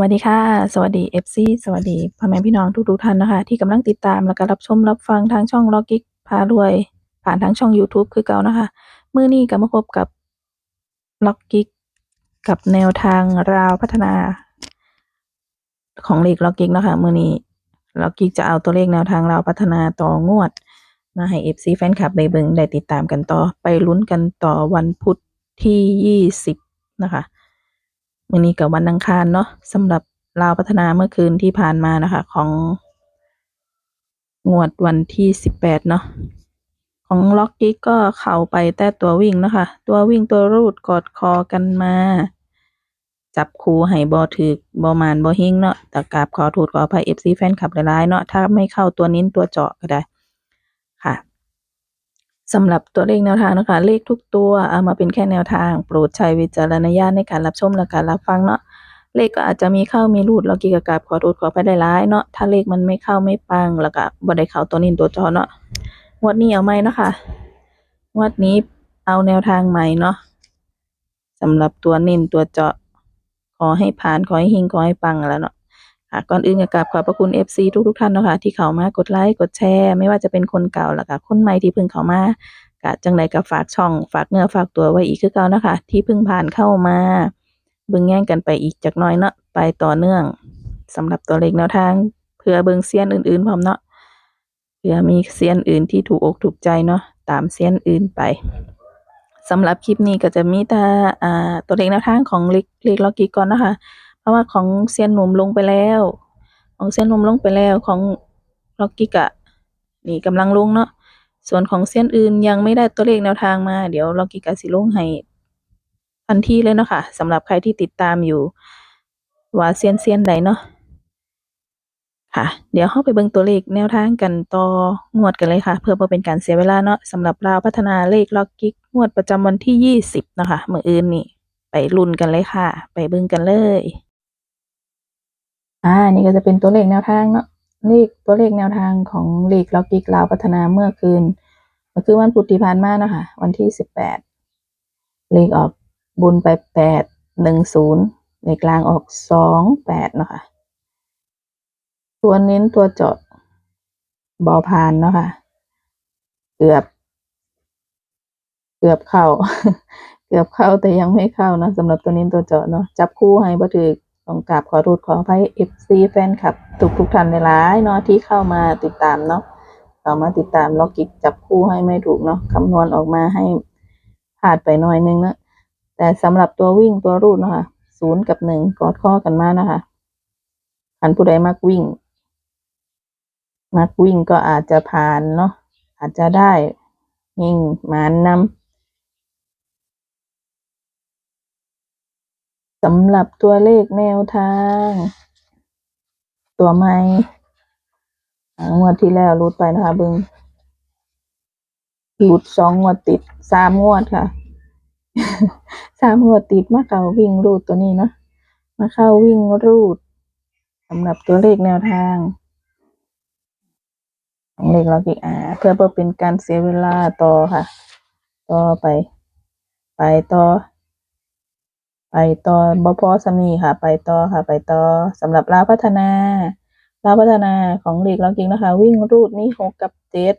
วัสดีค่ะ สวัสดี FC สวัสดีพ่อแม่พี่น้องทุกๆท่านนะคะ ที่กำลังติดตามแล้วก็รับชมรับฟังทางช่องล็อกกิ๊กพารวย ผ่านทางช่อง YouTube คือเก่านะคะมื้อนี้ก็มาพบกับล็อกกิ๊กกับแนวทางราวพัฒนา ของเลขล็อกกิ๊กนะคะมื้อนี้ล็อกกิ๊กจะเอาตัวเลขแนวทางราวพัฒนาต่องวด มาให้ FC แฟนคลับได้เบิงได้ติดตามกันต่อ ไปลุ้นกันต่อวันพุธที่ 20 นะคะ มื่อนี้กับวันอังคารเนาะสำหรับลาวพัฒนาเมื่อคืนที่ผ่านมานะคะ ของงวดวันที่สิบแปดเนาะของล็อกกี้ก็เข้าไปแต่ตัววิ่งนะคะ ตัววิ่งตัวรูดกอดคอกันมา จับคูให้บอถึกบอมานบอหิงเนาะแต่กราบขอโทษขออภัยเอฟซีแฟนคลับหลายๆเนาะถ้าไม่เข้าตัวนิ้นตัวเจาะก็ได้ สำหรับตัวเลขแนวทางนะคะ เลขทุกตัวเอามาเป็นแค่แนวทาง โปรดใช้วิจารณญาณในการรับชมและการรับฟังเนาะเลขก็อาจจะมีเข้ามีรูดเรากีกกาบขอโทษขอไปได้ร้ายเนาะถ้าเลขมันไม่เข้าไม่ปังแล้วก็บ่ได้เข้าตัวนินตัวจอเนาะงวดนี้เอาไหมเนาะค่ะงวดนี้เอาแนวทางใหม่เนาะสำหรับตัวนินตัวเจาะขอให้ผ่านขอให้หิงขอให้ปังแล้วเนาะ ค่ะก่อนอื่นก็กราบขอบพระคุณ FC ทุกทุกท่านเนาะค่ะที่เข้ามากดไลค์กดแชร์ ไม่ว่าจะเป็นคนเก่าแล้วก็คนใหม่ที่เพิ่งเข้ามากะจังใดก็ฝากช่อง ฝากเนื้อฝากตัวไว้อีกคือเก่านะคะที่เพิ่งผ่านเข้ามาเบิ่งแย่งกันไปอีกจักน้อยเนาะไปต่อเนื่องสำหรับตัวเลขแนวทาง เพื่อเบิ่งเซียนอื่นๆพร้อมเนาะเผื่อมีเซียนอื่นที่ถูกอกถูกใจเนาะตามเซียนอื่นไปสำหรับคลิปนี้ก็จะมีแต่อ่าตัวเลขแนวทางของเลขเลขล็อกกี้ก่อนนะคะ ราะว่าของเซียนหนุ่มลงไปแล้ว ของเซียนหนุ่มลงไปแล้วของล็อกกิกะ นี่กำลังลงเนาะส่วนของเซียนอื่นยังไม่ได้ตัวเลขแนวทางมา เดี๋ยวล็อกกิกะสิลงให้ทันทีเลยเนาะค่ะสำหรับใครที่ติดตามอยู่ ว่าเซียนเซียนใดเนาะค่ะ เดี๋ยวเข้าไปเบิ่งตัวเลขแนวทางกันต่องวดกันเลยค่ะ เพื่อเป็นการเสียเวลาเนาะสำหรับเราพัฒนาเลขล็อกกิกงวดประจำวันที่ยี่สิบนะคะมื้ออื่นนี่ ไปลุ้นกันเลยค่ะ ไปเบิ่งกันเลย อ่า นี่ก็จะเป็นตัวเลขแนวทางเนาะเลขตัวเลขแนวทางของเลขล็อกกิกลาวพัฒนาเมื่อคืนก็คือวันพุธที่ผ่านมาเนาะค่ะ วันที่สิบแปดเลขออกบุญไปแปดหนึ่งศูนย์เลขกลางออกสองแปดเนาะค่ะตัวเน้นตัวจาะบอพานเนาะค่ะ เกือบ เกือบเข้า เกือบเข้าแต่ยังไม่เข้าเนาะสำหรับตัวนี้ตัวเจาะเนาะจับคู่ให้บ่ถือ ต้องกราบขอโทษขออภัย FC แฟนคลับ ทุกทุกท่านหลายเนาะที่เข้ามาติดตามเนาะเข้ามาติดตามล็อกกิกจับคู่ให้ไม่ถูกเนาะคำนวณออกมาให้พลาดไปหน่อยนึงนะแต่สำหรับตัววิ่งตัวรูดเนาะค่ะศูนย์กับหนึ่งกอดข้อกันมานะคะคันผู้ใดมักวิ่ง มักวิ่งก็อาจจะผ่านเนาะอาจจะได้ยิ่งมานนำ สำหรับตัวเลขแนวทาง ตัวใหม่งวดที่แล้วรูดไปนะคะเบึงรูดสองงวดติดสามงวดค่ะสามงวดติดมาเข้าวิ่งรูดตัวนี้เนาะมาเข้าวิ่งรูดสำหรับตัวเลขแนวทางของเลขเราอีกอ่าเพื่อเพื่อเป็นการเสียเวลาต่อค่ะ ต่อไป ไปต่อ ไปต่อบพอสำนีค่ะ ไปต่อค่ะ ไปต่อสำหรับลาวพัฒนาลาวพัฒนาของเด็กเราจริงนะคะ วิ่งรูดมีหกกับเจ็ด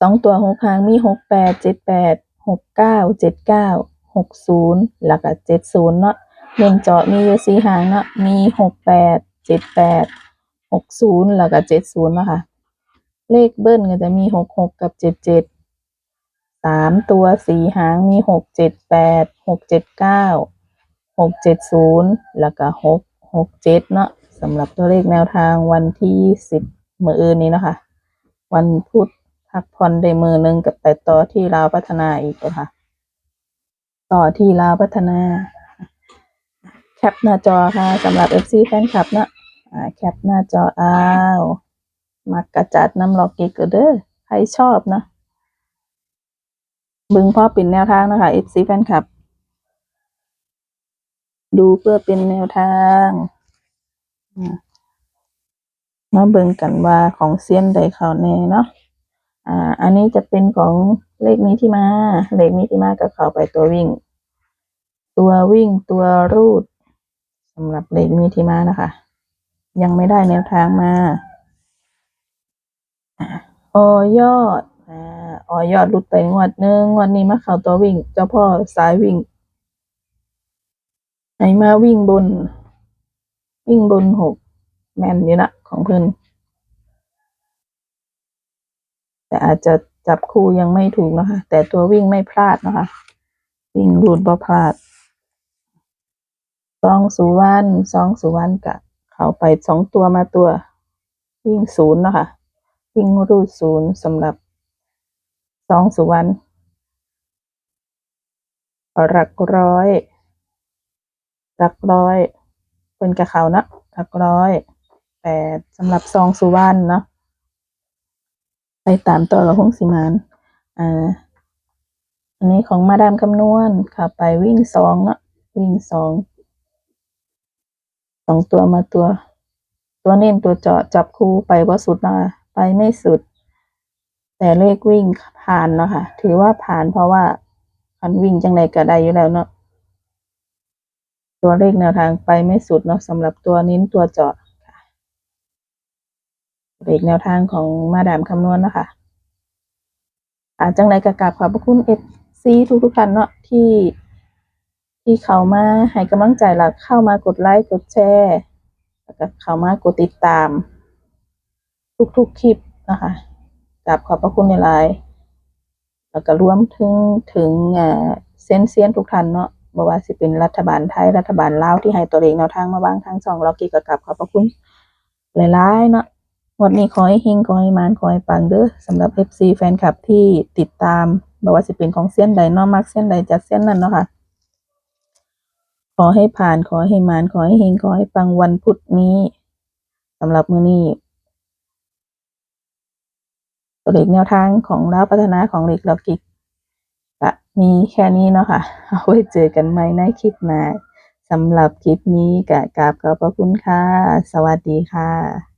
สองตัวหกครั้งมีหกแปดเจ็ดแปดหกเก้าเจ็ดเก้าหกศูนย์แล้วก็เจ็ดศูนย์เนาะเล่นเจาะมีอยู่สี่หางเนาะมีหกแปดเจ็ดแปดหกศูนย์แล้วก็เจ็ดศูนย์เนาะค่ะเลขเบิ้ลก็จะมีหกหกกับเจ็ดเจ็ด สามตัวสี่หางมีหกเจ็ดแปดหกเจ็ดเก้าหกเจ็ดศูนย์แล้วก็หกหกเจ็ดเนาะสำหรับตัวเลขแนวทางวันที่สิบมืออื่นนี้เนาะคะวันพุธพักผ่อนได้มือหนึ่งกับไปต่อที่ลาวพัฒนาอีกเลยค่ะต่อที่ลาวพัฒนาแคปหน้าจอค่ะสำหรับ FC แฟนคลับเนาะแคปหน้าจออ้าว มักกระจัดน้ำหลอกกิกเด้อใครชอบนะ บึงพ่อเป็นแนวทางนะคะ FC แฟนคลับ ดูเพื่อเป็นแนวทางมาเบิ่งกันว่าของเซียนใดเขาแน่เนาะอ่า อันนี้จะเป็นของเลขนี้ที่มา เลขนี้ที่มากับเขาไปตัววิ่ง ตัววิ่งตัวรูดสำหรับเลขมีที่มานะคะ ยังไม่ได้แนวทางมาอะออยอด อ่าอยอดหลุดไปงวดหนึ่งงวันนี้มาเข้าตัววิ่ง เจ้าพ่อสายวิ่งไหนมาวิ่งบน วิ่งบนหกแมนอยู่นะของเพิ่อนแต่อาจจะจับคู่ยังไม่ถูกนะคะ แต่ตัววิ่งไม่พลาดนะคะ วิ่งรูดบ่พลาดสองสุวรรณสองสุวรรณกะ เข้าไปสองตัวมาตัว วิ่งศูนย์นะคะวิ่งรูดศูนย์สำหรับ สองสุวรรณหลักร้อยหลักร้อย เป็นกระเขาเนาะหลักร้อยแต่สำหรับซองสุวรรณเนาะไปตามต่อกับหงสิมานอ่าอันนี้ของมาดามคำนวณค่ะ ไปวิ่งสองเนาะวิ่งสองสองตัวมาตัว ตัวเน้นตัวเจาะจับคู่ไปว่าสุดนะไปไม่สุด แต่เลขวิ่งผ่านเนาะค่ะ ถือว่าผ่านเพราะว่าคันวิ่งจังไดก็ได้อยู่แล้วเนาะตัวเลขแนวทางไปไม่สุดเนาะสำหรับตัวเน้นตัวเจาะค่ะเลขแนวทางของมาดามคำนวณนะคะอาจังไรกะกาบขอบพระคุณเอฟซีทุกทุกๆท่านเนาะที่ที่เขามาให้กำลังใจหลักเข้ามากดไลค์กดแชร์แล้วก็เข้ามากดติดตาม ทุกๆคลิปนะคะ กราบขอบพระคุณในไลน์แล้วก็รวมถึงถึงเอ่อเซยนเซียนทุกท่านเนาะบ่ว่าสิเป็นรัฐบาลไทยรัฐบาลลาวที่ให้ตัวเลขแนวทางมาบ้างทางช่องเรากีก็กราบขอบพระคุณหลายๆเนาะวันนี้ขอให้เฮงขอให้มานขอให้ปังเด้อสำหรับ FC แฟนคลับที่ติดตามบ่ว่าสิเป็นของเส้นใดนอมักเส้นใดจัดเส้นนั้นเนาะค่ะขอให้ผ่านขอให้มานขอให้เฮงขอให้ปังวันพุธนี้สำหรับมื้อนี้ ตัวเลขแนวทางของเราพัฒนาของเล็กเรากิกก็มีแค่นี้เนาะค่ะเอาไว้เจอกันใหม่ในคลิปหน้าสำหรับคลิปนี้กะกราบขอบพระคุณค่ะ สวัสดีค่ะ